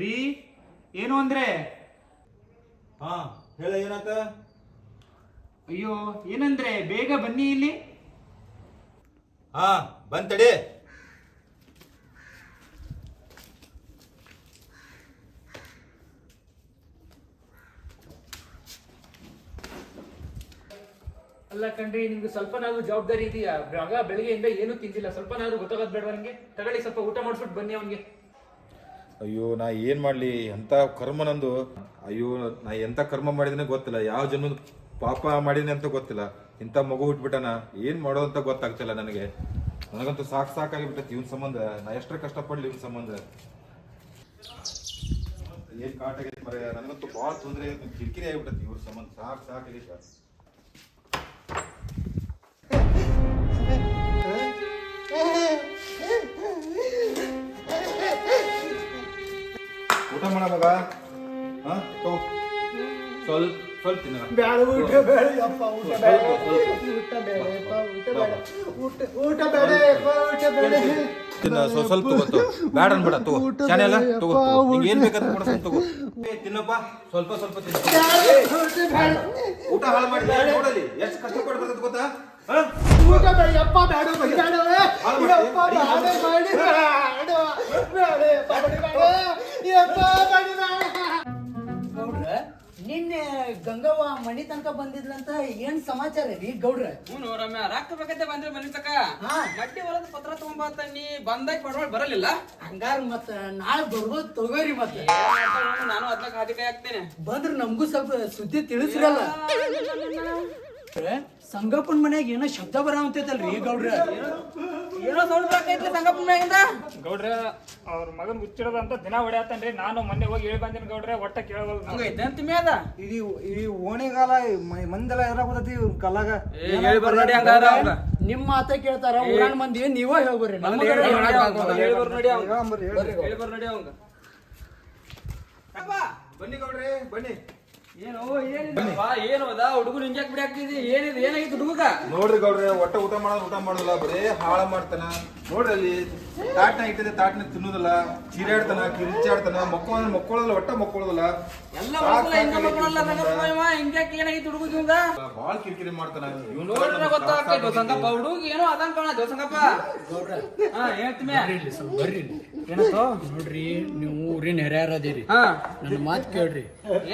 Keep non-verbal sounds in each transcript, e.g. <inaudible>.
ರೀ ಏನು ಅಂದ್ರೆ? ಹಾ ಹೇಳ ಏನಾತ? ಅಯ್ಯೋ ಏನಂದ್ರೆ ಬೇಗ ಬನ್ನಿ ಇಲ್ಲಿ. ಹಾ ಬಂತಡೆ ಅಲ್ಲ ಕಂಡ್ರಿ ನಿಮ್ಗೆ ಸ್ವಲ್ಪನಾದ್ರೂ ಜವಾಬ್ದಾರಿ ಇದೆಯಾ? ಆಗ ಬೆಳಗ್ಗೆಯಿಂದ ಏನೂ ತಿಂದಿಲ್ಲ. ಸ್ವಲ್ಪನಾದ್ರೂ ಗೊತ್ತಾಗೋದ್ ಬೇಡವಾ ನಿಮ್ಗೆ? ತಗೊಳ್ಳಿ ಸ್ವಲ್ಪ ಊಟ ಮಾಡಿಸ್ಬಿಟ್ಟು ಬನ್ನಿ ಅವನಿಗೆ. ಅಯ್ಯೋ, ನಾ ಏನ್ ಮಾಡ್ಲಿ? ಎಂತ ಕರ್ಮ ನಂದು? ಅಯ್ಯೋ, ನಾ ಎಂತ ಕರ್ಮ ಮಾಡಿದನೆ ಗೊತ್ತಿಲ್ಲ. ಯಾವ ಜನ್ಮದ ಪಾಪ ಮಾಡಿದನೆ ಅಂತ ಗೊತ್ತಿಲ್ಲ. ಇಂಥ ಮಗು ಹುಟ್ಬಿಟ್ಟನ. ಏನ್ ಮಾಡೋ ಅಂತ ಗೊತ್ತಾಗ್ತಿಲ್ಲ ನನಗೆ. ನನಗಂತೂ ಸಾಕು ಸಾಕಾಗಿ ಬಿಟ್ಟೈತಿ ಇವನ್ ಸಂಬಂಧ. ನಾ ಎಷ್ಟರ ಕಷ್ಟಪಡ್ಲಿ ಇವನ್ ಸಂಬಂಧ. ಏನ್ ಕಾಟ ಆಗೈತೆ ಮರ ನನಗಂತೂ ಭಾಳ ತೊಂದರೆ ಕಿರಿಕಿರಿ ಆಗ್ಬಿಟ್ಟೈತಿ ಇವ್ರ ಸಂಬಂಧ. ಸಾಕ್ ಸಾಕಾಗೈತಿ ಊಟ ಮಾಡ ಮಗ ಹಾ ತೋ ಸ್ವಲ್ಪ ಸ್ವಲ್ಪ ತಿನ್ನ ಬೇಡ ಊಟ ಬೇಡ ಯಪ್ಪ ಊಟ ಬೇಡ ಊಟ ಬೇಡಪ್ಪ ಊಟ ಬೇಡ ಊಟ ಊಟ ಬೇಡ ಯಪ್ಪ ಊಟ ಬೇಡ ತಿನ್ನ ಸ್ವಲ್ಪ ಸ್ವಲ್ಪ ತಗೋತು ಬ್ಯಾಡ ಅನ್ಬೇಡ ತಗೋ ಅಲ್ಲ ತಗೋ ತಗೋ. ನಿಂಗೆ ಏನ್ ಬೇಕಾದ್ರೆ ಕೊಡ್ಸನ್ ತಗೋ ಏ, ತಿನ್ನಪ್ಪ ಸ್ವಲ್ಪ ಸ್ವಲ್ಪ ತಿನ್ನ ಊಟ ಹಾಳು ಮಾಡಿ ನೋಡಲಿ ಎಷ್ಟು ಕಷ್ಟಪಡ್ಬೇಕು ಗೊತ್ತಾ ಹಾ? ಊಟ ಬೇಡ ಯಪ್ಪ ಬೇಡ ಬೇಡ ಯಪ್ಪ? ಬೇಡ ಬೇಡ ಬೇಡ ಬೇಡ ಯಪ್ಪ ಬೇಡ ಬೇಡ ಯಪ್ಪ ಗಂಗವ್ವ ಮನಿ ತನಕ ಬಂದಿದ್ಲಂತ ಏನ್ ಸಮಾಚಾರ ರೀ ಗೌಡ್ರ? ಹ್ಞೂ ರಮ್ಯ ರೊಕ್ಕ ಬೇಕಂತೆ ಬಂದ್ರಿ ಮನೆ ತಕ ಹಾ. ಮಡ್ಡಿ ಹೊಲದ ಪತ್ರ ತಗೊಂಬಾತ ನೀ ಬಂದಾಗ ಕೊಡ್ಬೇಡ ಬರಲಿಲ್ಲ? ಹಂಗಾರ ಮತ್ತ ನಾಳೆ ಬರ್ಬೋದು ತಗೋರಿ ಮತ್ತೆ. ಏನ್ ಮಾಡ್ತಾವ್ ನೋಡು, ನಾನು ಅದನ್ನ ಹಾದಿ ಕೈ ಹಾಕ್ತೇನೆ. ಬಂದ್ರ ನಮಗೂ ಸ್ವಲ್ಪ ಸುದ್ದಿ ತಿಳಿಸ್ರಲ್ಲ. ಸಂಗಪ್ಪನ ಮನ್ಯಾಗ ಏನೋ ಶಬ್ದ ಬರಾವಂತೈತಲ್ರಿ ಗೌಡ್ರ? ಸೌಂಡ್ ಗೌಡ್ರ ಅವ್ರ ಮಗನ್ ಹುಚ್ಚಿಡದ ಅಂತ ದಿನ ಹೊಡ್ಯಾತನ್ರಿ. ನಾನು ಮೊನ್ನೆ ಹೋಗಿ ಹೇಳಿ ಬಂದಿನ ಗೌಡ್ರೆ ಒಟ್ಟ ಕೇಳವಲ್ ಹಂಗೈತೆ ಅಂತ ಮ್ಯಾದ ಇಡೀ ಈ ಓಣಿಗಾಲ ಮಂದೆಲ್ಲ ಎದ್ರ ಕಲ್ಲಾಗ. ಏ ಹೇಳಿ ಬರ್ ನೋಡಿ ಹಂಗಾರ ಅವಂಗ. ನಿಮ್ ಮಾತ ಕೇಳ್ತಾರ ಊರಾನ್ ಮಂದಿ ನೀವೇ ಹೇಳ್ಬೋರಿ ಮೊದ್ಲು ಹೇಳಿ ಬರ್ ನೋಡಿ ಅವಂಗ. ಹೇಳಿ ಬರ್ ನೋಡಿ ಅವಂಗ. ಹೇಳಂಬರ್ರಿ, ಬನ್ನಿ ಗೌಡ್ರೆ ಬನ್ನಿ. ಏನೋ ಏನು ಅದ ಹುಡುಗರು ಹಿಂಗ್ಯಾಕ್ ಬಿಡಿ ಹಾಕ್ತಿದಿ? ಏನಿದೆ ಏನಾಗಿತ್ತು ಹುಡುಗ? ನೋಡ್ರಿ ಗೌಡ್ರೆ ಒಟ್ಟ ಊಟ ಮಾಡೋದು ಊಟ ಮಾಡೋದಿಲ್ಲ ಬರೀ ಹಾಳ ಮಾಡ್ತಾನ. ನೋಡ್ರಿ ಅಲ್ಲಿ ತಾಟ್ನ ಇಟ್ಟಿದೆ ತಾಟ್ನ ತಿನ್ನೋದಿಲ್ಲ. ಚೀರಾಡ್ತಾನ ಕಿರಿಚಾಡ್ತಾನ ಮಕ್ಕಳ ಮಕ್ಕಳ ಒಟ್ಟ ಮಕ್ಕಳೋದಿಲ್ಲ ಎಲ್ಲ ಮಕ್ಕಳ ಹಿಂಗ ಮಕ್ಕಳಲ್ಲ ಇವ ಹಿಂಗ್ಯಾಕ್ ಏನಾಗಿತ್ತು ಹುಡುಗ ಇವಂಗ? ಬಾಳ ಕಿರಿಕಿರಿ ಮಾಡ್ತಾನ. ಇವ್ ನೋಡ್ರೆ ಗೊತ್ತಾಗ್ತೈತೆ ಸಂಗಪ್ಪ ಹುಡುಗ ಏನೋ ಅದಂಗ ಕಾಣತ್ತೆ ಸಂಗಪ್ಪ? ಹಾ ಹೇಳ್ತೀನಿ ಬರ್ರಿ ಏನತ್ತೋ ನೋಡ್ರಿ ನೀವು ಊರಿನ ಹೆರ್ಯಾರದಿರಿ ಹಾ. ನನ್ನ ಮಾತು ಕೇಳ್ರಿ.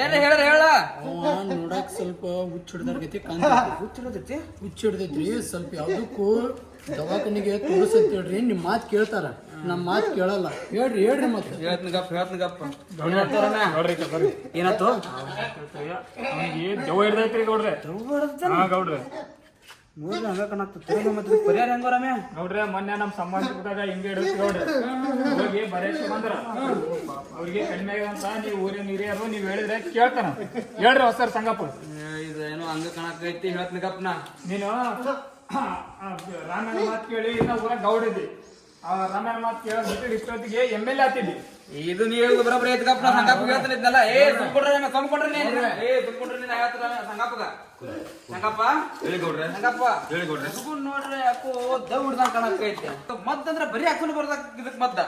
ಏನ್ ಹೇಳ ಹೇಳ. ಅವ ನೋಡಕ್ ಸ್ವಲ್ಪ ಹುಚ್ಚ ಹಿಡ್ದಾರ್ಗತಿ ಕಾಣ್ತೈತಿ. ಹುಚ್ಚ ಹಿಡ್ದೈತಿ ಹುಚ್ಚ ಹಿಡ್ದೈತ್ರಿ ಸ್ವಲ್ಪ ಯಾವ್ದಕ್ಕೂ ದವಾಖಾನಿಗೆ ತೋರಿಸಂತ ಹೇಳ್ರಿ ನಿಮ್ ಮಾತ್ ಕೇಳ್ತಾರ. ನಮ್ಮ ಮಾತ್ ಕೇಳಲ್ಲ. ಹೇಳ್ರಿ ಹೇಳ್ರಿ ಮತ್ತೆ. ಹೇಳ್ತೀನಿ ಗಪ್ಪ ಹೇಳ್ತೀನಿ ಗಪ್ಪ. ಏನಾಯ್ತು? ಅವನಿಗೆ ಜವ ಹಿಡ್ದೈತ್ರಿ ಗೌಡ್ರೆ. ಹಾ ಗೌಡ್ರೆ. ನೋಡ್ರಿ ಹಂಗ ಕಾಣತ್ತ ಮತ್ತೆ ಪರಿಹಾರ ಹೆಂಗ ರಮ್ಯ? ಗೌಡ್ರೆ ಮೊನ್ನೆ ನಮ್ ಸಂಬಂಧಿಸಿದಾಗ ಹಿಂಗೆ ಹಿಡಿದ್ರಿ ಗೌಡ್ರೆ ಹೋಗಿ ಬರೇಶ್ ಬಂದ್ರ ಅವ್ರಿಗೆ ಕಡಿಮೆ ಅಂತ ನೀವು ಊರಿನ ಹಿರಿಯರು ನೀವ್ ಹೇಳಿದ್ರೆ ಕೇಳ್ತಾನ. ಹೇಳ್ರಿ ಹೊಸರ್ ಸಂಗಪ್ಪ. ಇದು ಏನೋ ಹಂಗ ಕಾಣಕೈತಿ ಹೇಳ್ತೀನಿ ಗಪ್ನ. ನೀನು ರಾಮನ ಮಾತು ಕೇಳಿ ಇನ್ನ ಊರಾಗ ಗೌಡ ರಾಮನ ಮಾತು ಕೇಳೋದ್ಬಿಟ್ಟು ಇಷ್ಟೊತ್ತಿಗೆ ಎಂ ಎಲ್ ಎ ಆತಿದ್ದಿ ಇದು ನೀ ಹೇಳುದು ಬರೋಬ್ಬರಿ ಐತಿ ಗಪ್ಪ ನಾ ಸಂಗಪ್ಪ ಹೇಳ್ತಾನೆ ಇದ್ನಲ್ಲ ಏ ತುಂಬಿಡ್ರಿ ರಮ್ಯ ತುಂಬಿಡ್ರಿ ನೀನು. ಏ ತುಂಬಿಡ್ರಿ ನೀನು ಹೇಳ್ತಾರ ಸಂಗಪ್ಪಗ ಸಂಗಪ್ಪ ಹೇಳಿ ಗೌಡ್ರೆ. ಸಂಗಪ್ಪ ಹೇಳಿ ಗೌಡ್ರೆ. ಹುಡುಗನ್ ನೋಡ್ರಿ ಯಾಕೋ ದವ್ ಹಿಡ್ದಂಗ್ ಕಾಣಕೈತಿ ಮದ್ದ ಅಂದ್ರೆ ಬರೀ ಹಾಕೊಂಡು ಬರ್ದಾಕ ಇದಕ್ ಮದ್ದ.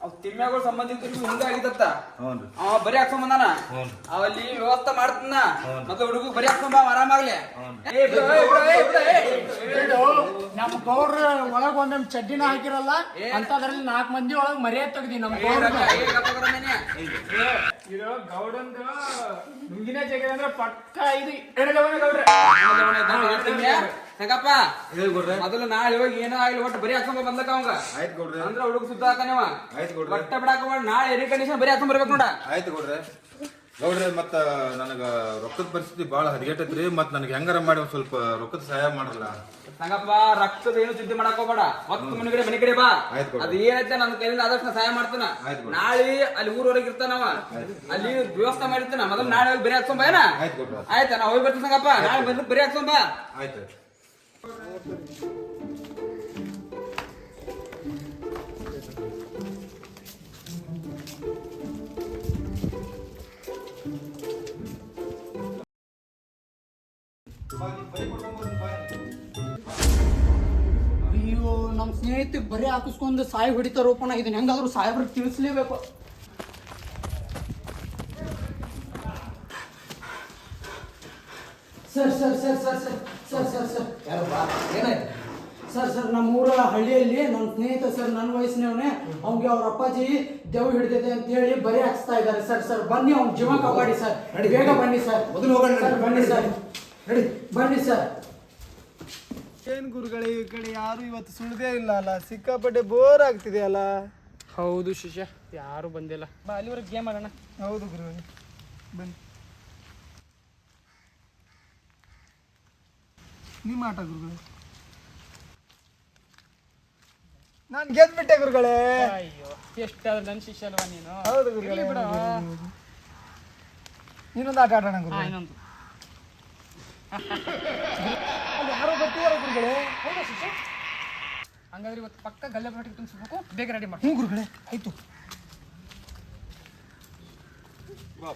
ಅವ್ ತಿಮ್ಮ್ಯಾಗಳು ಸಂಬಂಧಿತ ಹಿಂಗ ಆಗಿದತ್ತ? ಅವ ಬರೀ ಹಾಕ್ಕೊಂಡ್ ಬಂದಾನ? ಅಲ್ಲಿ ವ್ಯವಸ್ಥೆ ಮಾಡ್ತಾನ ಮತ್ತೆ ಹುಡುಗ ಬರೀ ಹಾಕ್ಕೊಂಡ್ ಬಾ ಆರಾಮಾಗ್ಲಿ. ನಮ್ ಗೌಡ್ರ ಒಳಗ್ ಒಂದೊಂದ್ ಚಡ್ಡಿನ ಹಾಕಿರಲ್ಲ ಅಂತದ್ರಲ್ಲಿ ನಾಲ್ಕ್ ಮಂದಿ ಒಳಗ್ ಮರ್ಯಾದೆ ತೆಗ್ದಿ ನಮ್ ಏ ಗೌಡಂದ ನುಂಗಿನ ಜಗ ಅಂದ್ರೆ ಪಕ್ಕ ಇದು ಗೌಡ್ರೆ. ಆಮೇಲೆ ಹೇಳಿ. ಸಂಗಪ್ಪ ಮೊದಲು ನಾಳೆ ಹೋಗಿ ಏನೋ ಆಗ್ಲಿ ಒಟ್ಟು ಬರೀ ಹಾಕೊಂಬ ಬಂದಕ್ಕ ಅವಂಗ. ಆಯ್ತು ಕೊಡ್ರಿ. ಅಂದ್ರ ಹುಡುಗ ಸುದ್ದ ಹಾಕನವ ಆಯ್ತು ಕೊಡ್ರಿ. ಒಟ್ಟ ಬಿಡಾಕ ನಾಳೆ ಏರಿ ಕಂಡೀಷನ್ ಬರೀ ಹಾಕೊಂಡ್ ಬರ್ಬೇಕು ನೋಡ. ಆಯ್ತು ಕೊಡ್ರಿ. ನೋಡ್ರಿ ಮತ್ತ ನನಗ ರೊಕ್ಕದ ಪರಿಸ್ಥಿತಿ ಬಾಳ ಹದಗೆಟ್ಟೈತ್ರಿ. ಮತ್ ನನಗೆ ಹೆಂಗಾರ ಮಾಡಿ ಒಂದ್ ಸ್ವಲ್ಪ ರೊಕ್ಕದ ಸಹಾಯ ಮಾಡಲ್ಲ ಸಂಗಪ್ಪ ರಕ್ತದ ಏನು ಚಿಂತೆ ಮಾಡಕ್ ಹೋಗ್ಬೇಡ. ಹೊತ್ತು ಮನೆ ಕಡೆ ಮನೆ ಕಡೆ ಬಾ. ಅದ್ ಏನೈತೆ ನನ್ನ ಕೈಯಿಂದ ಆದಷ್ಟು ಸಹಾಯ ಮಾಡ್ತಾನ. ನಾಳೆ ಅಲ್ಲಿ ಊರವರೆಗೆ ಇರ್ತಾನವ ಅಲ್ಲಿ ವ್ಯವಸ್ಥೆ ಮಾಡಿರ್ತಾನ. ಮೊದಲು ನಾಳೆ ಬರಿ ಹಾಕ್ಸೊಂಬ ಏನ? ಆಯ್ತಾ ನಾ ಹೋಗಿ ಬರ್ತೀನಿ ಸಂಗಪ್ಪ. ನಾಳೆ ಬಂದ್ರೆ ಬರೀ ಹಾಕ್ಸೊಂಬ ಆಯ್ತು. ಅಯ್ಯೋ ನಮ್ಮ ಸ್ನೇಹಿತ ಬರೀ ಹಾಕಿಸ್ಕೊಂಡು ಸಾಯಿ ಹೊಡಿತಾರೋಪಣ ಇದನ್ನ ಹೆಂಗಾದ್ರು ಸಾಹೇಬ್ರಿಗೆ ತಿಳಿಸ್ಲೇಬೇಕು. Sir sir sir sir sir. Sir sir sir. ಏನಾಯ್ತು? ಸರ್ ಸರ್ ನಮ್ಮ ಊರ ಹಳ್ಳಿಯಲ್ಲಿ ನನ್ನ ಸ್ನೇಹಿತ ಸರ್ ನನ್ನ ವಯಸ್ಸಿನವನೇ ಅವ್ನಿಗೆ ಅವ್ರ ಅಪ್ಪಾಜಿ ದೆವ್ ಹಿಡಿದಿದೆ ಅಂತ ಹೇಳಿ ಬರಿ ಹಾಕ್ಸ್ತಾ ಇದ್ದಾರೆ. ಸರ್ ಸರ್ ಬನ್ನಿ ಅವ್ನ ಜೀವ ಕಾಪಾಡಿ ಸರ್. ನಡಿ. ಬೇಗ ಬನ್ನಿ ಸರ್. ಮೊದಲು ಹೋಗೋಣ ಸರ್ ಬನ್ನಿ ಸರ್. ನಡಿ. ಬನ್ನಿ ಸರ್. ಏನ್ ಗುರುಗಳೇ ಈ ಕಡೆ ಯಾರು ಇವತ್ತು ಸುಳ್ದೇ ಇಲ್ಲ ಅಲ್ಲ? ಸಿಕ್ಕಾಪಟ್ಟೆ ಬೋರ್ ಆಗ್ತಿದೆ ಅಲ್ಲ? ಹೌದು ಶಿಷ್ಯ ಯಾರು ಬಂದಿಲ್ಲ. ಬಾ ಅಲ್ಲಿವರೆಗೆ ಗೇಮ್ ಆಡೋಣ. ಹೌದು ಗುರುಗಳೇ ಬನ್ನಿ. ನಿಮ್ಮ ಆಟ ಗುರುಗಳೇ. ನಾನು ಗೆದ್ಬಿಟ್ಟೆ ಗುರುಗಳೇ. ಅಯ್ಯೋ ಎಷ್ಟಾದ್ರೂ ನನ್ನ ಶಿಷ್ಯ ಅಲ್ವಾ ನೀನು? ಹೌದು ಗುರುಗಳೇ ಬಿಡ. ಇನ್ನೊಂದು ಆಟ ಆಡೋಣ ಗುರು ಗುರುಗಳೇ ಇನ್ನೊಂದು. ಯಾರೋ ಬರ್ತಿದಾರೆ ಗುರುಗಳೇ. ಹೌದಾ ಶಿಷ್ಯ? ಹಂಗಾದ್ರೆ ಇವತ್ತು ಪಕ್ಕ ಗಲ್ಲೆ ಪಟ್ಟಿಗೆ ತುಂಬಿಸ್ಬೇಕು. ಬೇಗ ರೆಡಿ ಮಾಡಿ. ಹ್ಞೂ ಗುರುಗಳೇ ಆಯ್ತು. ಬಾ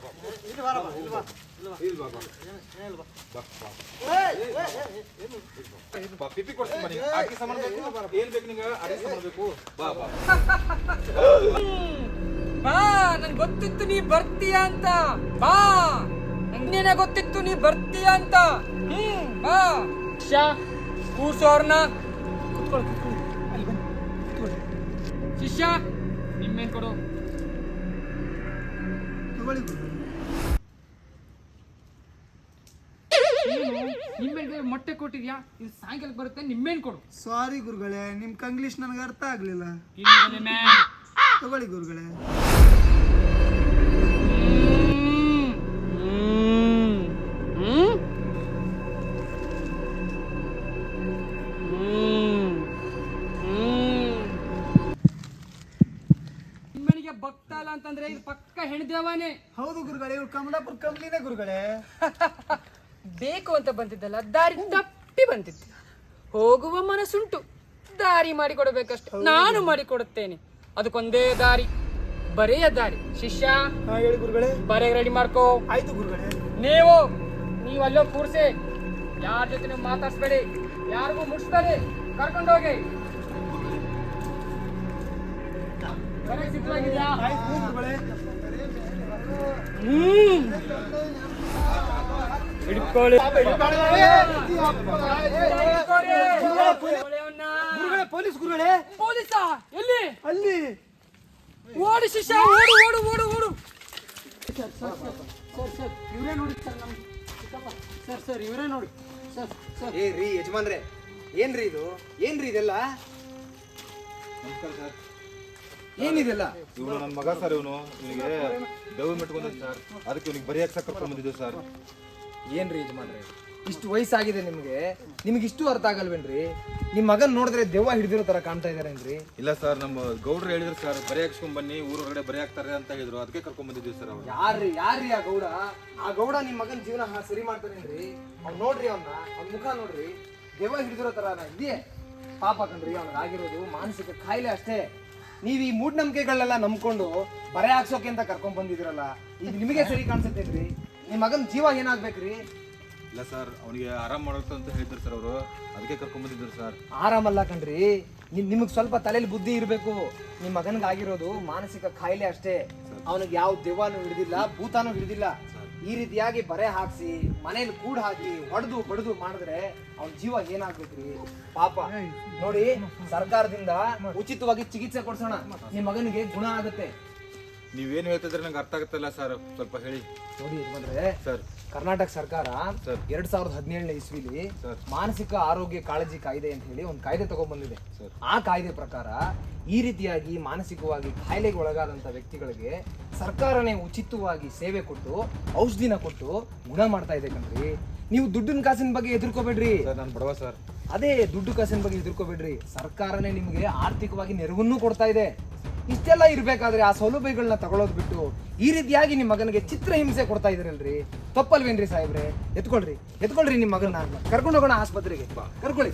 ನಿಂಗೆ. ನಿಂಗೆ? ಬಾ, ನನ್ ಗೊತ್ತಿತ್ತು ನೀ ಬರ್ತೀಯ ಅಂತ ಬಾ ನಂಗೇನೆ ಗೊತ್ತಿತ್ತು ನೀ ಬರ್ತೀಯ ಅಂತ ಹ್ಮ್ ಬಾ ಶಾ ಕೂರ್ಸು ಅವ್ರನ್ನ ಶಿಷ್ಯ ನಿಮ್ಮೇನ್ ಕೊಡು ನಿಮ್ಮೇನ್ ಮೊಟ್ಟೆ ಕೊಟ್ಟಿದ್ಯಾ? ಇದು ಸಾಯಂಕಾಲ ಬರುತ್ತೆ ನಿಮ್ಮೇನ್ ಕೊಡು. ಸಾರಿ ಗುರುಗಳೇ ನಿಮ್ ಕಂಗ್ಲೀಷ್ ನನಗೆ ಅರ್ಥ ಆಗ್ಲಿಲ್ಲ. ತಗೊಳ್ಳಿ ಗುರುಗಳೇ. ಅಲ್ಲ ಅಂತಂದ್ರೆ ಇದು ಪಕ್ಕ ಹೆಣ್ದೇವಾನೆ ಹೌದು ಗುರುಗಳೇ ಇವ್ರು ಕಮಲಾಪುರ ಕಂಪ್ನಿನೇ ಗುರುಗಳೇ. <laughs> ಬೇಕು ಅಂತ ಬಂದಿದ್ದಲ್ಲ ದಾರಿ ತಪ್ಪಿ ಬಂದಿದ್ದೆ ಹೋಗುವ ಮನಸ್ಸುಂಟು ದಾರಿ ಮಾಡಿಕೊಡಬೇಕಷ್ಟೆ. ನಾನು ಮಾಡಿಕೊಡುತ್ತೇನೆ. ಅದಕ್ಕೊಂದೇ ದಾರಿ ಬರೆಯ ದಾರಿ. ಶಿಷ್ಯ ಹಾ ಹೇಳಿ ಗುರುಗಳೇ. ಬರೆ ರೆಡಿ ಮಾಡ್ಕೋ. ಆಯ್ತು ಗುರುಗಳೇ. ನೀವು ನೀವು ಅಲ್ಲೋ ಕೂರ್ಸಿ. ಯಾರ ಜೊತೆ ನೀವು ಮಾತಾಡ್ಸ್ಬೇಡಿ ಯಾರಿಗೂ ಮುಟ್ಸ್ಬೇಡಿ ಕರ್ಕೊಂಡೋಗಿ. ಹಿಡ್ಕೊಳ್ಳಿ ಗುರುಗಳೇ ಪೊಲೀಸ್ ಗುರುಗಳೇ. ಪೊಲೀಸ? ಎಲ್ಲಿ? ಅಲ್ಲಿ. ಓಡು ಶಿಷ್ಯ ಓಡು ಓಡು ಓಡು ಓಡು. Sir sir sir sir sir ಇವರೇ ನೋಡಿ ಸರ್ ನಮ್ ಸರ್ ಸರ್ ಇವರೇ ನೋಡಿ. Sir sir. ಏ ರೀ ಯಜಮಾನ್ರೆ ಏನ್ರಿ ಇದು? ಏನ್ರಿ ಇದೆಲ್ಲ? ನಮಸ್ಕಾರ ಸರ್. ಏನಿದೆಲ್ಲ? ಇವನು ನನ್ನ ಮಗ ಸರ್ ಇವನು. ಇವನಿಗೆ ದೆವ್ವ ಮೆಟ್ಕೊಂಡ ಸರ್ ಅದಕ್ಕೆ ಇವನಿಗೆ ಬರೆಯಕ್ಕೆ ಹಾಕ್ಸಕ್ ಕರ್ಕೊಂಡ್ ಬಂದಿದ್ದು ಸರ್ ಏನ್ರಿ ಯಜಮಾನ್ರೆ? ಇಷ್ಟು ವಯಸ್ಸಾಗಿದೆ ನಿಮಗೆ. ನಿಮ್ಗೆ ಇಷ್ಟು ಅರ್ಥ ಆಗಲ್ವೇನ್ರಿ? ನಿಮ್ಮ ಮಗನ್ ನೋಡಿದ್ರೆ ದೆವ್ವ ಹಿಡಿದಿರೋ ತರ ಕಾಣ್ತಾ ಇದಾರೇನ್ರಿ ಇಲ್ಲ ಸರ್ ನಮ್ಮ ಗೌಡ್ರು ಹೇಳಿದ್ರು ಸರ್ ಬರೀ ಹಾಕ್ಸ್ಕೊಂಡ್ ಬನ್ನಿ ಊರ ಹೊರಗಡೆ ಬರೀ ಹಾಕ್ತಾರೆ ಅಂತ ಹೇಳಿದ್ರು. ಅದಕ್ಕೆ ಕರ್ಕೊಂಡ್ ಬಂದಿದ್ದೀವಿ ಸರ್ ಅವ್ರು. ಯಾರ್ರಿ? ಯಾರ್ರಿ ಆ ಗೌಡ? ಆ ಗೌಡ ನಿಮ್ ಮಗನ ಜೀವನ ಹಾ- ಸರಿ ಮಾಡ್ತಾನೇನ್ರಿ? ಅವ್ನ್ ನೋಡ್ರಿ ಅವ್ನ ಅವ್ನ ಮುಖ ನೋಡ್ರಿ. ದೆವ್ವ ಹಿಡಿದಿರೋ ತರ ಇದೆಯೇ ಪಾಪ ಕಣ್ರಿ ಅವ್ನಿಗೆ ಆಗಿರೋದು ಮಾನಸಿಕ ಕಾಯಿಲೆ ಅಷ್ಟೇ. ನೀವ್ ಈ ಮೂಢನಂಬಿಕೆಗಳನ್ನೆಲ್ಲ ನಂಬ್ಕೊಂಡು ಬರೆ ಹಾಕ್ಸೋಕೆ ಅಂತ ಕರ್ಕೊಂಡ್ ಬಂದಿದ್ರಲ್ಲ ಇದು ನಿಮಗೆ ಸರಿ ಕಾಣಿಸುತ್ತೇನ್ರಿ ನಿಮ್ಮ ಮಗನ ಜೀವ ಏನಾಗ್ಬೇಕ್ರಿ? ಇಲ್ಲ ಸರ್ ಅವನಿಗೆ ಆರಾಮ್ ಮಾಡೋದು ಅಂತ ಹೇಳಿದ್ರು ಸರ್ ಅವರು. ಅದಕ್ಕೆ ಕರ್ಕೊಂಡ್ ಬಂದಿದ್ರು ಸರ್. ಆರಾಮಲ್ಲ ಕಣ್ರಿ. ನಿಮ್ ನಿಮಗೆ ಸ್ವಲ್ಪ ತಲೆಯಲ್ಲಿ ಬುದ್ಧಿ ಇರಬೇಕು. ನಿಮ್ಮ ಮಗನಿಗಾಗಿರೋದು ಮಾನಸಿಕ ಕಾಯಿಲೆ ಅಷ್ಟೇ. ಅವನಿಗೆ ಯಾವ ದೆವ್ವನೂ ಹಿಡಿದಿಲ್ಲ ಭೂತಾನು ಹಿಡಿದಿಲ್ಲ. ಈ ರೀತಿಯಾಗಿ ಬರೆ ಹಾಕ್ಸಿ ಮನೇಲಿ ಕೂಡ ಹಾಕಿ ಹೊಡೆದು ಬಡದು ಮಾಡಿದ್ರೆ ಅವನ ಜೀವ ಏನಾಗ್ಬೇಕ್ರಿ? ಪಾಪ. ನೋಡಿ ಸರ್ಕಾರದಿಂದ ಉಚಿತವಾಗಿ ಚಿಕಿತ್ಸೆ ಕೊಡ್ಸೋಣ. ನಿಮ್ ಮಗನಿಗೆ ಗುಣ ಆಗುತ್ತೆ. ನೀವೇನ್ ಹೇಳ್ತಿದ್ರೆ ನಂಗೆ ಅರ್ಥ ಆಗುತ್ತಲ್ಲ ಸರ್? ಸ್ವಲ್ಪ ಹೇಳಿ. ನೋಡಿ ಯಜಮಾನ್ರೆ ಸರ್. ಕರ್ನಾಟಕ ಸರ್ಕಾರ ಸರ್. ಎರಡ್ ಸಾವಿರದ ಹದಿನೇಳನೇ ಇಸ್ವಿಲಿ ಸರ್. ಮಾನಸಿಕ ಆರೋಗ್ಯ ಕಾಳಜಿ ಕಾಯ್ದೆ ಅಂತ ಹೇಳಿ ಒಂದು ಕಾಯ್ದೆ ತಗೊಂಡ್ಬಂದಿದೆ ಸರ್. ಆ ಕಾಯ್ದೆ ಪ್ರಕಾರ ಈ ರೀತಿಯಾಗಿ ಮಾನಸಿಕವಾಗಿ ಕಾಯಿಲೆಗೆ ಒಳಗಾದಂತ ವ್ಯಕ್ತಿಗಳಿಗೆ ಸರ್ಕಾರನೇ ಉಚಿತವಾಗಿ ಸೇವೆ ಕೊಟ್ಟು ಔಷಧಿನ ಕೊಟ್ಟು ಗುಣ ಮಾಡ್ತಾ ಇದೆ ಕಣ್ರಿ. ನೀವು ದುಡ್ಡಿನ ಕಾಸಿನ ಬಗ್ಗೆ ಹೆದರ್ಕೋಬೇಡ್ರಿ. ಸರ್ ನಾನು ಬಡವ ಸರ್. ಅದೇ ದುಡ್ಡು ಕಾಸಿನ ಬಗ್ಗೆ ಹೆದರ್ಕೋಬೇಡ್ರಿ. ಸರ್ಕಾರನೇ ನಿಮಗೆ ಆರ್ಥಿಕವಾಗಿ ನೆರವನ್ನೂ ಕೊಡ್ತಾ ಇದೆ. ಇಷ್ಟೆಲ್ಲ ಇರ್ಬೇಕಾದ್ರೆ ಆ ಸೌಲಭ್ಯಗಳನ್ನ ತಗೊಳ್ಳೋದು ಬಿಟ್ಟು ಈ ರೀತಿಯಾಗಿ ನಿಮ್ಮ ಮಗನಿಗೆ ಚಿತ್ರ ಹಿಂಸೆ ಕೊಡ್ತಾ ಇದ್ರಲ್ರಿ ತಪ್ಪಲ್ವೇನ್ರಿ ಸಾಹೇಬ್ರೆ? ಎತ್ಕೊಳ್ರಿ. ಎತ್ಕೊಳ್ರಿ ನಿಮ್ಮ ಮಗನ ಕರ್ಕೊಂಡು ಹೋಗೋಣ ಆಸ್ಪತ್ರೆಗೆ. ಕರ್ಕೊಳ್ಳಿ.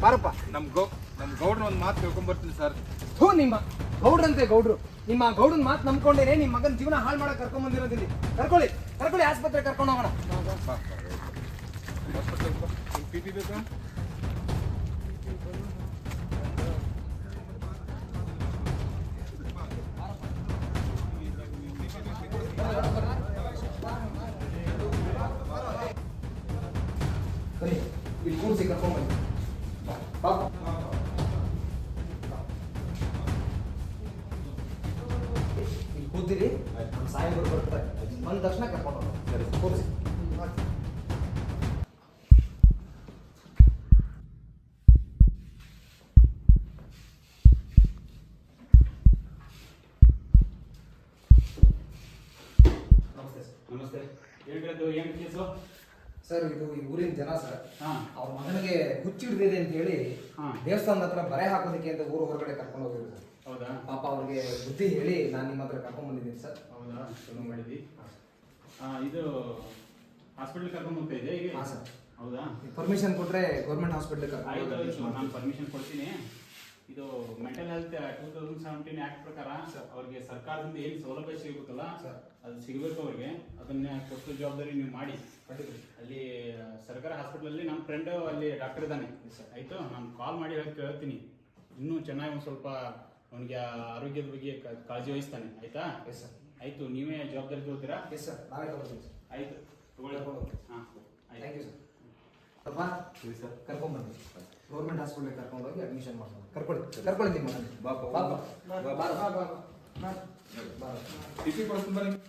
ಬಾರಪ್ಪ. ನಮ್ ಗೌ ನಮ್ ಗೌಡ್ರ ಒಂದು ಮಾತು ಕೇಳ್ಕೊಂಡ್ಬರ್ತೀನಿ ಸರ್. ಹ್ಞೂ ನಿಮ್ಮ ಗೌಡ್ರಂತೆ ಗೌಡ್ರು. ನಿಮ್ಮ ಗೌಡನ್ ಮಾತು ನಂಬ್ಕೊಂಡೇನೆ ನಿಮ್ಮ ಮಗನ ಜೀವನ ಹಾಳು ಮಾಡಕ್ ಕರ್ಕೊಂಡ್ ಬಂದಿರೋದಿಲ್ಲಿ ಕರ್ಕೊಳ್ಳಿ. ಕರ್ಕೊಳ್ಳಿ ಆಸ್ಪತ್ರೆ ಕರ್ಕೊಂಡು ಹೋಗೋಣ. ಹೇಳ್ಬಿಡೋದು ಏನ್ ಕೇಸು ಸರ್ ಇದು ಈ ಊರಿನ ಜನ ಸರ್ ಹಾಂ. ಅವ್ರ ಮಗನಿಗೆ ಹುಚ್ಚಿಡ್ದಿದೆ ಅಂತ ಹೇಳಿ ಹಾಂ. ದೇವಸ್ಥಾನದ ಹತ್ರ ಬರೆ ಹಾಕೋದಕ್ಕೆ ಅಂತ ಊರು ಹೊರಗಡೆ ಕರ್ಕೊಂಡು ಹೋಗಿದ್ರು ಸರ್ ಹೌದಾ? ಪಾಪ ಅವ್ರಿಗೆ ಬುದ್ಧಿ ಹೇಳಿ ನಾನು ನಿಮ್ಮ ಹತ್ರ ಕರ್ಕೊಂಡ್ ಬಂದಿದ್ದೀನಿ ಸರ್ ಹೌದಾ? ಚಲೋ ಮಾಡಿದ್ವಿ ಆ, ಇದು ಹಾಸ್ಪಿಟಲ್ ಕರ್ಕೊಂಡು ಹೋಗ್ತಾ ಇದೆ ಈಗ ಹಾ, ಸರ್. ಹೌದಾ? ಪರ್ಮಿಷನ್ ಕೊಟ್ರೆ ಗೌರ್ಮೆಂಟ್ ಹಾಸ್ಪಿಟಲ್ ಆಯ್ತು ಆಯ್ತು. ಕರ್ಕೊಂಡು ನಾನು ಪರ್ಮಿಷನ್ ಕೊಡ್ತೀನಿ. ಇದು mental health two thousand seventeen act ಪ್ರಕಾರ ಅವ್ರಿಗೆ ಸರ್ಕಾರದಿಂದ ಏನು ಸೌಲಭ್ಯ ಸಿಗಬೇಕಲ್ಲ ಸರ್. ಅದು ಸಿಗಬೇಕು ಅವ್ರಿಗೆ. ಅದನ್ನ ಕೊಟ್ಟು ಜವಾಬ್ದಾರಿ ನೀವು ಮಾಡಿ. ಅಲ್ಲಿ ಸರ್ಕಾರ ಹಾಸ್ಪಿಟಲ್ ಅಲ್ಲಿ ನಮ್ಮ ಫ್ರೆಂಡ್ ಅಲ್ಲಿ ಡಾಕ್ಟರ್ ಇದ್ದಾನೆ. ಆಯ್ತು ನಾನು ಕಾಲ್ ಮಾಡಿ ಹೇಳಿ ಕೇಳ್ತೀನಿ. ಇನ್ನೂ ಚೆನ್ನಾಗಿ ಒಂದು ಸ್ವಲ್ಪ ಅವನಿಗೆ ಆರೋಗ್ಯದ ಬಗ್ಗೆ ಕಾಳಜಿ ವಹಿಸ್ತಾನೆ. ಆಯ್ತಾ? ಎಸ್ ಸರ್ ಆಯ್ತು ನೀವೇ ಜವಾಬ್ದಾರಿ ತಗೋತೀರಾ? ಎಸ್ ಸರ್ ನಾವೇ ತಗೊಳ್ತೀವಿ ಸರ್ ಆಯ್ತು ತಗೊಳ್ಳಿ. ಹಾಂ ಥ್ಯಾಂಕ್ ಯು ಆಯ್ತು. ಸರ್ ಅಪ್ಪ ಸರ್. ಕರ್ಕೊಂಡ್ಬನ್ನಿ ಗೌರ್ಮೆಂಟ್ ಹಾಸ್ಪಿಟಲ್ ಕರ್ಕೊಂಡು ಹೋಗಿ ಅಡ್ಮಿಷನ್ ಮಾಡ್ಸೋಣ ಕರ್ಕೊಳ್ಳಿ ಕರ್ಕೊಳ್ಳಿ ನಿಮ್ಮ ಮಗನಿಗೆ. ಬಾ, ಬಾ, ಬಾ, ಬಾ. ಬಾ. ಬಾ, ಬಾ, ಬಾ. ಬಾ, ಬಾ, ಬಾ. ಬಾ. ಟಿಸಿ ಕೊಡ್ತೀನಿ ಬರ್ರಿ ಬನ್ನಿ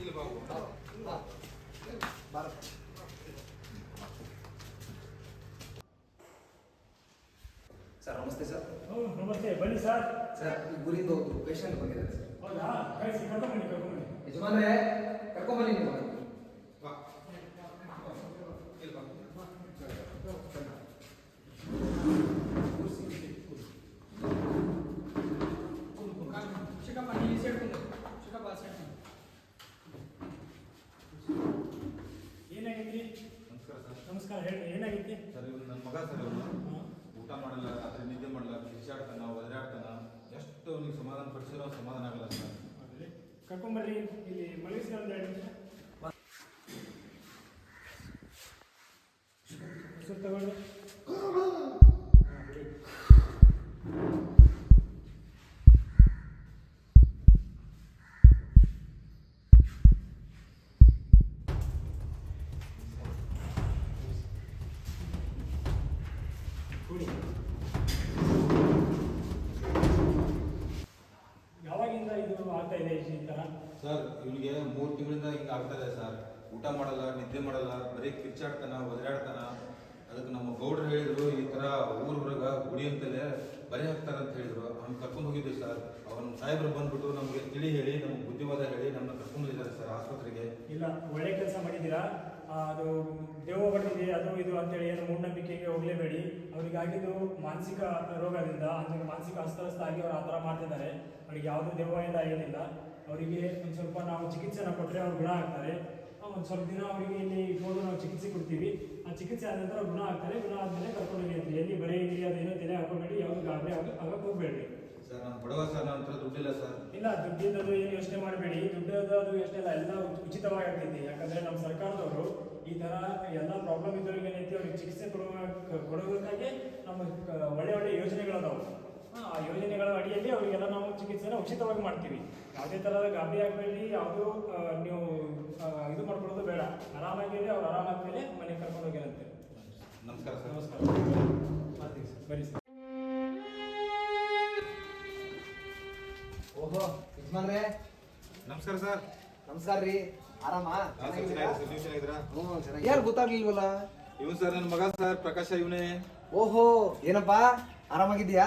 1번. 말아. ಸರ್ ನಮಸ್ತೆ ಸರ್ ನಮಸ್ತೆ ಬನ್ನಿ ಸರ್ ಸರ್ ಊರಿಂದ ಒಬ್ಬರು ಪೇಷಂಟ್ ಬಂದಿದ್ದಾರೆ ಸರ್ ಹೌದಾ ಕಳಿಸಿ ಕರ್ಕೊಂಡ್ಬನ್ನಿ ಕರ್ಕೊಂಡ್ಬನ್ನಿ ಯಜಮಾನ್ರೆ ಕರ್ಕೊಂಡ್ಬನ್ನಿ ನೀವು ಚಿಕ್ಕಪ್ಪ ನೀವು ಸೈಡ್ ಚಿಕ್ಕಪ್ಪ ಸೈಡ್ ಹೇಳಿ ಏನಾಗೈತಿ ಸರ್ ಇವ್ರು ನನ್ನ ಮಗ ಸರ್ ಇವನು ಊಟ ಮಾಡಲ್ಲ ರಾತ್ರಿ ನಿದ್ದೆ ಮಾಡಲ್ಲ ಕಿರ್ಚಾಡ್ತಾನ ಒದರಾಡ್ತಾನ ಎಷ್ಟು ಅವ್ನಿಗೆ ಸಮಾಧಾನ ಪಡಿಸಿರೋ ಸಮಾಧಾನ ಆಗಲ್ಲ ಸರ್. ಕರ್ಕೊಂಬರ್ರಿ ಇಲ್ಲಿ ಮಲಗಿಸಿ ಒಂದು ಎರಡು ನಿಮಿಷ ಹೆಸರು ತಗೊಳ್ಳಿ. ಸರ್ ಇವನಿಗೆ ಮೂರು ತಿಂಗಳಿಂದ ಹಿಂಗೆ ಆಗ್ತಾ ಇದೆ ಸರ್. ಊಟ ಮಾಡಲ್ಲ ನಿದ್ದೆ ಮಾಡಲ್ಲ ಬರೀ ಕಿರ್ಚಾಡ್ತಾನ ಒದರಾಡ್ತಾನ. ಅದಕ್ಕೆ ನಮ್ಮ ಗೌಡ್ರು ಹೇಳಿದ್ರು ಈ ತರ ಊರ್ ಹೊರಗ ಗುಡಿ ಅಂತಲೇ ಬರೆ ಹಾಕ್ತಾರ ಅಂತ ಹೇಳಿದ್ರು. ಅವ್ನು ಕರ್ಕೊಂಡು ಹೋಗಿದ್ವಿ ಸರ್. ಅವನ ಸಾಹೇಬ್ರು ಬಂದ್ಬಿಟ್ಟು ನಮಗೆ ತಿಳಿ ಹೇಳಿ ನಮ್ಗೆ ಬುದ್ಧಿವಾದ ಹೇಳಿ ನಮ್ಮನ್ನ ಕರ್ಕೊಂಡು ಹೋಗಿದ್ದಾರೆ ಸರ್ ಆಸ್ಪತ್ರೆಗೆ. ಇಲ್ಲ ಒಳ್ಳೆ ಕೆಲಸ ಮಾಡಿದ್ದೀರಾ? ಅದು ದೇವ ಬರ್ತಿದೆ ಅದು ಇದು ಅಂತೇಳಿ ಏನು ಮೂಢನಂಬಿಕೆಗೆ ಹೋಗಲೇಬೇಡಿ. ಅವರಿಗಾಗಿದ್ದು ಮಾನಸಿಕ ರೋಗದಿಂದ ಅಂದರೆ ಮಾನಸಿಕ ಅಸ್ತವ್ಯಸ್ತ ಆಗಿ ಅವ್ರು ಆ ಥರ ಮಾಡ್ತಿದ್ದಾರೆ. ಅವ್ರಿಗೆ ಯಾವುದೂ ದೇವ ಎಲ್ಲ ಏನಿಲ್ಲ. ಅವರಿಗೆ ಒಂದು ಸ್ವಲ್ಪ ನಾವು ಚಿಕಿತ್ಸೆನ ಕೊಟ್ಟರೆ ಅವ್ರು ಗುಣ ಆಗ್ತಾರೆ. ಒಂದು ಸ್ವಲ್ಪ ದಿನ ಅವರಿಗೆ ಇಲ್ಲಿ ಇಟ್ಕೊಂಡು ನಾವು ಚಿಕಿತ್ಸೆ ಕೊಡ್ತೀವಿ. ಆ ಚಿಕಿತ್ಸೆ ಆದ ನಂತರ ಗುಣ ಆಗ್ತಾರೆ. ಗುಣ ಆದಮೇಲೆ ಕರ್ಕೊಂಡು ಹೋಗಿ ಅಂತ ಎಲ್ಲಿ ಬರೀ ಇಲ್ಲಿ ಅದೇನೋ ತಲೆ ಹಾಕೋಬೇಡಿ ಯಾವುದು ಗಾಬರಿ ಆಗ ಆಗಕ್ಕೆ ಹೋಗಬೇಡಿ ಸರ್ ನಾನು ಬಡವ ಸರ್ ನನ್ನ ಹತ್ರ ದುಡ್ಡಿಲ್ಲ ಸರ್. ಇಲ್ಲ ದುಡ್ಡಿಂದ ಏನು ಯೋಚನೆ ಮಾಡಬೇಡಿ. ದುಡ್ಡದು ಅದು ಯೋಚನೆ ಇಲ್ಲ. ಎಲ್ಲ ಉಚಿತವಾಗಿ ಆಗ್ತೈತಿ ಯಾಕಂದ್ರೆ ನಮ್ಮ ಸರ್ಕಾರದವರು ಈ ತರ ಎಲ್ಲ ಪ್ರಾಬ್ಲಮ್ ಇದ್ದವ್ರಿಗೆ ಏನೈತಿ ಅವ್ರಿಗೆ ಚಿಕಿತ್ಸೆ ಕೊಡುವ ಕೊಡೋದಕ್ಕಾಗಿ ನಮ್ಮ ಒಳ್ಳೆ ಒಳ್ಳೆ ಯೋಜನೆಗಳದಾವು. ಆ ಯೋಜನೆಗಳ ಅಡಿಯಲ್ಲಿ ಅವರಿಗೆಲ್ಲ ನಾವು ಚಿಕಿತ್ಸೆನ ಉಚಿತವಾಗಿ ಮಾಡ್ತೀವಿ. ಯಾವುದೇ ಥರದ ಗಾಬರಿ ಆಗಬೇಡಿ ಯಾವುದೂ ನೀವು ಇದು ಮಾಡ್ಕೊಳ್ಳೋದು ಬೇಡ. ಆರಾಮಾಗಿರಿ ಅವ್ರು ಆರಾಮಾದ್ಮೇಲೆ ಮನೆ ಕರ್ಕೊಂಡು ಹೋಗಿರಂತೆ ನಮಸ್ಕಾರ ಸರ್. ನಮಸ್ಕಾರ. ಮಾಡ್ತೀವಿ ಸರ್. ಬನ್ನಿ ಸರ್. ಓಹೋ ಯಜಮಾನ್ರೆ. ನಮಸ್ಕಾರ ಸರ್. ನಮಸ್ಕಾರ ರೀ. ಆರಾಮ? ಹ್ಞೂ ಚೆನ್ನಾಗಿ ಯಾರು ಗೊತ್ತಾಗ್ಲಿಲ್ವಲ್ಲ? ಇವನು ಸರ್ ನನ್ನ ಮಗ ಸರ್ ಪ್ರಕಾಶ ಇವನೇ. ಓಹೋ ಏನಪ್ಪಾ? ಆರಾಮಾಗಿದ್ಯಾ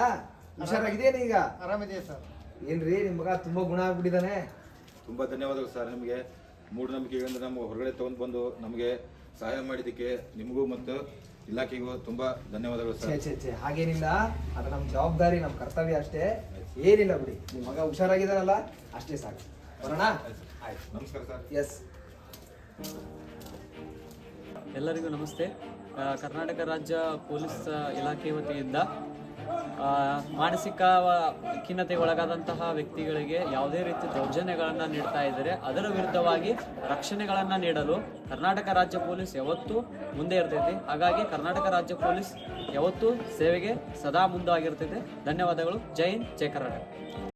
ಹುಷಾರಾಗಿದೆಯಾ ಈಗ. ಆರಾಮಿದೆಯಾ ಸರ್. ಏನ್ರಿ ನಿಮ್ ಮಗ ತುಂಬಾ ಗುಣ ಆಗ್ಬಿಟ್ಟಿದಾನೆ. ತುಂಬಾ ಧನ್ಯವಾದಗಳು ಸರ್ ನಿಮಗೆ. ಮೂಢನಂಬಿಕೆಗಳಿಂದ ನಮ್ಮ ಹೊರಗಡೆ ತಗೊಂಡ್ ಬಂದು ನಮಗೆ ಸಹಾಯ ಮಾಡಿದ್ದಕ್ಕೆ ನಿಮಗೂ ಮತ್ತು ಇಲಾಖೆಗೂ ತುಂಬಾ ಧನ್ಯವಾದಗಳು ಛೇ ಸರ್. ಛೇ ಛೇ ಹಾಗೇನಿಲ್ಲ. ಅದು ನಮ್ ಜವಾಬ್ದಾರಿ ನಮ್ ಕರ್ತವ್ಯ ಅಷ್ಟೇ. ಏನಿಲ್ಲ ಬಿಡಿ. ನಿಮ್ ಮಗ ಹುಷಾರಾಗಿದಾನಲ್ಲ ಅಷ್ಟೇ ಸಾಕು. ಬರೋಣ? ಆಯ್ತು. ನಮಸ್ಕಾರ ಸರ್. ಎಸ್ ಎಲ್ಲರಿಗೂ ನಮಸ್ತೆ. ಆ, ಕರ್ನಾಟಕ ರಾಜ್ಯ ಪೊಲೀಸ್ ಇಲಾಖೆ ವತಿಯಿಂದ ಮಾನಸಿಕ ಖಿನ್ನತೆ ಒಳಗಾದಂತಹ ವ್ಯಕ್ತಿಗಳಿಗೆ ಯಾವುದೇ ರೀತಿ ದೌರ್ಜನ್ಯಗಳನ್ನು ನೀಡ್ತಾ ಇದ್ದರೆ ಅದರ ವಿರುದ್ಧವಾಗಿ ರಕ್ಷಣೆಗಳನ್ನು ನೀಡಲು ಕರ್ನಾಟಕ ರಾಜ್ಯ ಪೊಲೀಸ್ ಯಾವತ್ತೂ ಮುಂದೆ ಇರ್ತೈತಿ. ಹಾಗಾಗಿ ಕರ್ನಾಟಕ ರಾಜ್ಯ ಪೊಲೀಸ್ ಯಾವತ್ತೂ ಸೇವೆಗೆ ಸದಾ ಮುಂದಾಗಿರ್ತೈತೆ. ಧನ್ಯವಾದಗಳು. ಜೈ ಹಿಂದ್ ಕರ್ನಾಟಕ.